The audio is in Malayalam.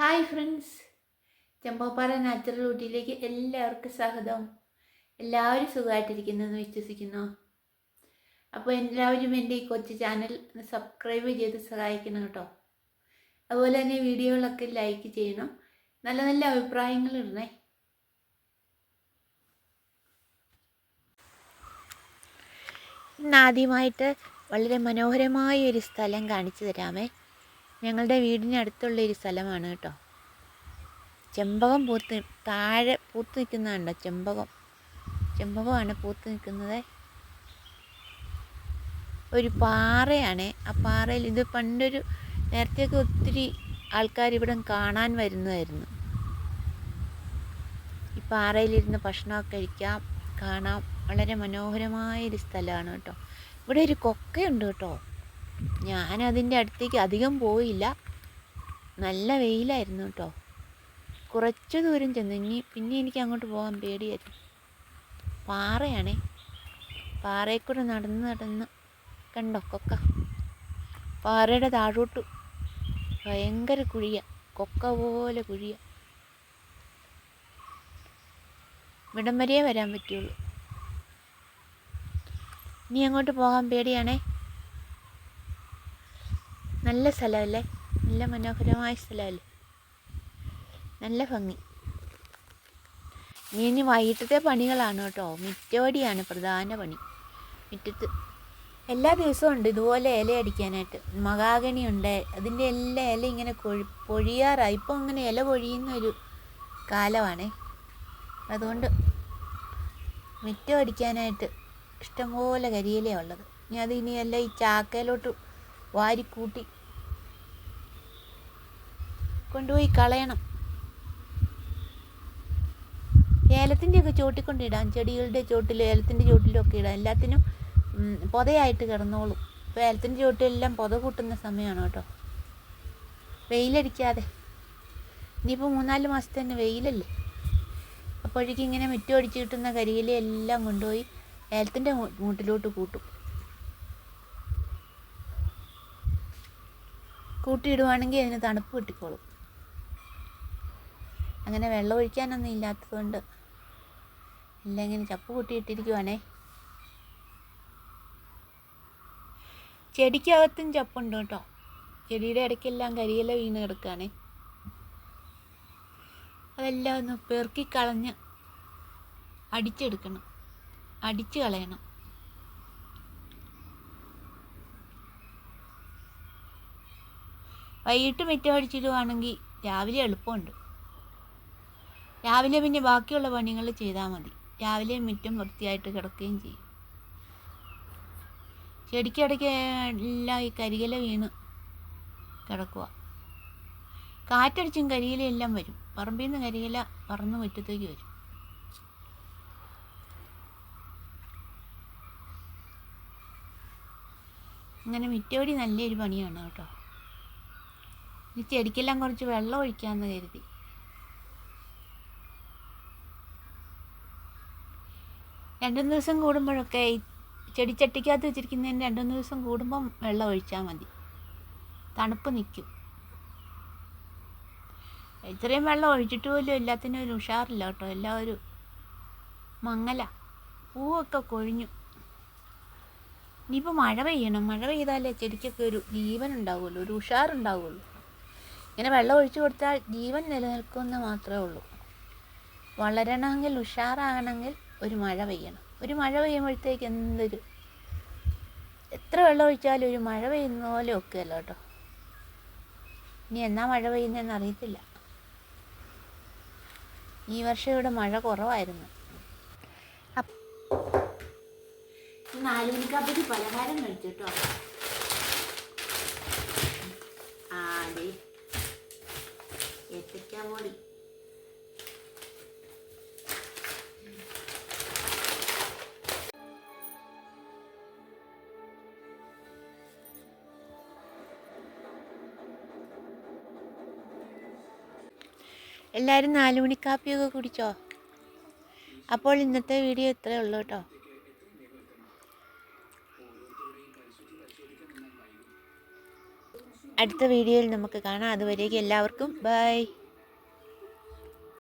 ഹായ് ഫ്രണ്ട്സ് ചെമ്പോപ്പാറ നാച്ചുറൽ ഊട്ടിയിലേക്ക് എല്ലാവർക്കും സ്വാഗതം. എല്ലാവരും സുഖമായിട്ടിരിക്കുന്നു എന്ന് വിശ്വസിക്കുന്നു. അപ്പോൾ എല്ലാവരും എന്റെ ഈ കൊച്ചു ചാനൽ സബ്സ്ക്രൈബ് ചെയ്ത് സഹായിക്കണം കേട്ടോ. അതുപോലെ തന്നെ വീഡിയോകളൊക്കെ ലൈക്ക് ചെയ്യണം. നല്ല നല്ല അഭിപ്രായങ്ങൾ ഇടണേ. ഇന്ന് ആദ്യമായിട്ട് വളരെ മനോഹരമായ ഒരു സ്ഥലം കാണിച്ചു തരാമേ. ഞങ്ങളുടെ വീടിനടുത്തുള്ള ഒരു സ്ഥലമാണ് കേട്ടോ. ചെമ്പകം പൂത്ത് താഴെ പൂത്ത് നിൽക്കുന്നതാണ്ടോ ചെമ്പകം? ചെമ്പകമാണ് പൂത്ത് നിൽക്കുന്നത്. ഒരു പാറയാണ്. ആ പാറയിൽ ഇത് പണ്ടൊരു നേരത്തെയൊക്കെ ഒത്തിരി ആൾക്കാർ ഇവിടെ കാണാൻ വരുന്നതായിരുന്നു. ഈ പാറയിലിരുന്ന് ഭക്ഷണമൊക്കെ കഴിക്കാം കാണാം. വളരെ മനോഹരമായ ഒരു സ്ഥലമാണ് കേട്ടോ. ഇവിടെ ഒരു കൊക്കയുണ്ട് കേട്ടോ. ഞാൻ അതിന്റെ അടുത്തേക്ക് അധികം പോയില്ല. നല്ല വെയിലായിരുന്നു കേട്ടോ. കുറച്ച് ദൂരം ചെന്നു. ഇനി പിന്നെ എനിക്ക് അങ്ങോട്ട് പോകാൻ പേടിയായിരുന്നു. പാറയാണേ. പാറയിൽ കൂടെ നടന്ന് നടന്ന് കണ്ടോ കൊക്ക? പാറയുടെ താഴോട്ട് ഭയങ്കര കുഴിയ. കൊക്ക പോലെ കുഴിയ. ഇവിടം വരെയേ വരാൻ പറ്റുള്ളൂ. ഇനി അങ്ങോട്ട് പോകാൻ പേടിയാണേ. നല്ല സ്ഥലമല്ലേ? നല്ല മനോഹരമായ സ്ഥലമല്ലേ? നല്ല ഭംഗി. ഇനി ഇനി വൈകിട്ടത്തെ പണികളാണ് കേട്ടോ. മിറ്റവടിയാണ് പ്രധാന പണി. മുറ്റത്ത് എല്ലാ ദിവസവും ഉണ്ട് ഇതുപോലെ ഇല അടിക്കാനായിട്ട്. മകാഗണി ഉണ്ട്. അതിന്റെ എല്ലാ ഇല ഇങ്ങനെ കൊഴി പൊഴിയാറായി. ഇപ്പം ഇങ്ങനെ ഇല പൊഴിയുന്ന ഒരു കാലമാണേ. അതുകൊണ്ട് മുറ്റം അടിക്കാനായിട്ട് ഇഷ്ടംപോലെ കരിയിലയാണ് ഉള്ളത്. ഇനി അത് ഇനി എല്ലാം ഈ ചാക്കയിലോട്ട് വാരിക്കൂട്ടി കൊണ്ടുപോയി കളയണം. ഏലത്തിന്റെയൊക്കെ ചോട്ടിക്കൊണ്ടിടാം ചെടികളുടെ ചോട്ടിലും ഏലത്തിന്റെ ചോട്ടിലും ഒക്കെ ഇടാം. എല്ലാത്തിനും പൊതയായിട്ട് കിടന്നോളും. ഇപ്പോൾ ഏലത്തിന്റെ ചോട്ടിലെല്ലാം പൊത കൂട്ടുന്ന സമയമാണ് കേട്ടോ. വെയിലടിക്കാതെ. ഇനിയിപ്പോൾ മൂന്നാൽ മാസത്തെ തന്നെ വെയിലല്ലേ? അപ്പോഴേക്കും ഇങ്ങനെ മുറ്റം അടിച്ച് കിട്ടുന്ന കരിയില എല്ലാം കൊണ്ടുപോയി ഏലത്തിന്റെ മൂട്ടിലോട്ട് കൂട്ടും. കൂട്ടിയിടുവാണെങ്കിൽ അതിന് തണുപ്പ് കിട്ടിക്കോളും. അങ്ങനെ വെള്ളം ഒഴിക്കാനൊന്നും ഇല്ലാത്തതുകൊണ്ട് ഇല്ലെങ്കിൽ ചപ്പ് കൂട്ടിയിട്ടിരിക്കുവാണേ. ചെടിക്കകത്തും ചപ്പുണ്ട് കേട്ടോ. ചെടിയുടെ ഇടയ്ക്കെല്ലാം കരിയില വീണ് കിടക്കുകയാണേ. അതെല്ലാം ഒന്ന് പെറുക്കി കളഞ്ഞ് അടിച്ചെടുക്കണം. അടിച്ച് കളയണം. വൈകിട്ട് മിറ്റം അടിച്ചിടുവാണെങ്കിൽ രാവിലെ എളുപ്പമുണ്ട്. രാവിലെ പിന്നെ ബാക്കിയുള്ള പണികൾ ചെയ്താൽ മതി. രാവിലെ മിറ്റും വൃത്തിയായിട്ട് കിടക്കുകയും ചെയ്യും. ചെടിക്കിടയ്ക്ക് എല്ലാം ഈ കരിയില വീണ് കിടക്കുക കാറ്റടിച്ചും കരിയില എല്ലാം വരും. പറമ്പിൽ നിന്ന് കരിയില പറന്ന് മുറ്റത്തേക്ക് വരും. അങ്ങനെ മിറ്റോടി നല്ലൊരു പണിയാണ് കേട്ടോ. ഇനി ചെടിക്കെല്ലാം കുറച്ച് വെള്ളം ഒഴിക്കാമെന്ന് കരുതി. രണ്ടു ദിവസം കൂടുമ്പോഴൊക്കെ ചെടിച്ചട്ടിക്കകത്ത് വെച്ചിരിക്കുന്നതിന് രണ്ടുമൂന്ന് ദിവസം കൂടുമ്പം വെള്ളം ഒഴിച്ചാൽ മതി. തണുപ്പ് നിൽക്കും ഇത്രയും വെള്ളം ഒഴിച്ചിട്ട് പോലും എല്ലാത്തിനും ഒരു ഉഷാറില്ല കേട്ടോ. എല്ലാം ഒരു മങ്ങല. പൂവൊക്കെ കൊഴിഞ്ഞു. ഇനിയിപ്പോൾ മഴ പെയ്യണം. മഴ പെയ്താലേ ചെടിക്കൊക്കെ ഒരു ജീവൻ ഉണ്ടാവുള്ളൂ. ഒരു ഉഷാറുണ്ടാവുള്ളൂ. ഇങ്ങനെ വെള്ളം ഒഴിച്ചു കൊടുത്താൽ ജീവൻ നിലനിൽക്കുമെന്ന് മാത്രമേ ഉള്ളൂ. വളരണമെങ്കിൽ ഉഷാറാകണമെങ്കിൽ ഒരു മഴ പെയ്യണം. ഒരു മഴ പെയ്യുമ്പോഴത്തേക്ക് എന്തൊരു എത്ര വെള്ളം ഒഴിച്ചാലും ഒരു മഴ പെയ്യുന്ന പോലെ ഒക്കെയല്ലോ കേട്ടോ. ഇനി എന്നാ മഴ പെയ്യുന്നതെന്ന് അറിയത്തില്ല. ഈ വർഷം ഇവിടെ മഴ കുറവായിരുന്നു. നാല് മണിക്കാപ്പത്തി പലഹാരം കഴിച്ചു കേട്ടോ. എല്ലാവരും നാല് മണിക്കാപ്പിയൊക്കെ കുടിച്ചോ? അപ്പോൾ ഇന്നത്തെ വീഡിയോ ഇത്രേ ഉള്ളൂ കേട്ടോ. അടുത്ത വീഡിയോയിൽ നമുക്ക് കാണാം. അതുവരേക്കും എല്ലാവർക്കും ബൈ.